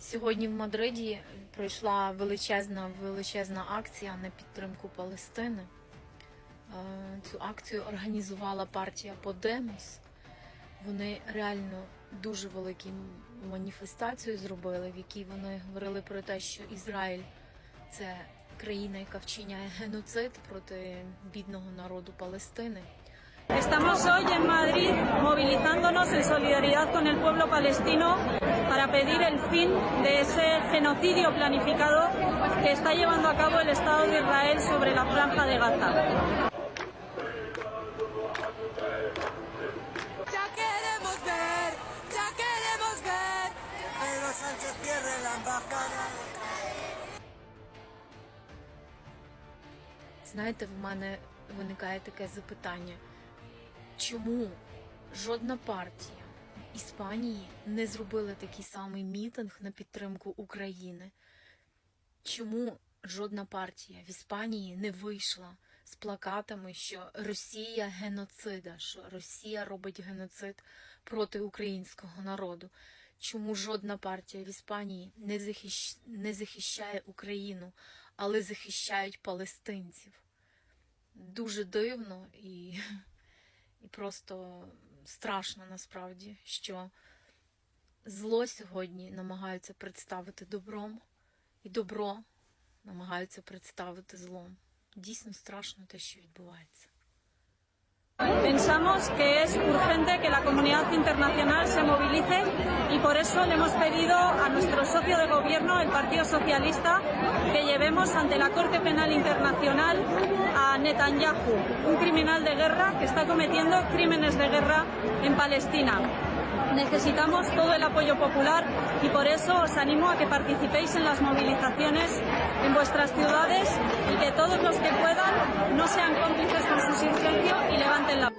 Сьогодні в Мадриді пройшла величезна величезна акція на підтримку Палестини. Е, Цю акцію організувала партія Подемос. Вони реально дуже велику маніфестацію зробили, в якій вони говорили про те, що Ізраїль це країна, яка вчиняє геноцид проти бідного народу Палестини. Estamos hoy en Madrid movilizándonos en solidaridad con el pueblo palestino para pedir el fin de ese genocidio planificado que está llevando a cabo el Estado de Israel sobre la franja de Gaza. Ya queremos ver, ya queremos ver. Pedro Sánchez cierre la embajada. Знаєте, в мене виникає таке запитання, чому жодна партія Іспанії не зробила такий самий мітинг на підтримку України? Чому жодна партія в Іспанії не вийшла з плакатами, що Росія геноцида, що Росія робить геноцид проти українського народу? Чому жодна партія в Іспанії не, захищ... не захищає Україну, але захищають палестинців? Дуже дивно і, і просто страшно насправді, що зло сьогодні намагаються представити добром, і добро намагаються представити злом. Дійсно страшно те, що відбувається. Pensamos que es urgente que la comunidad internacional se movilice y por eso le hemos pedido a nuestro socio de gobierno, el Partido Socialista, que llevemos ante la Corte Penal Internacional Netanyahu, un criminal de guerra que está cometiendo crímenes de guerra en Palestina. Necesitamos todo el apoyo popular y por eso os animo a que participéis en las movilizaciones en vuestras ciudades y que todos los que puedan no sean cómplices con su silencio y levanten la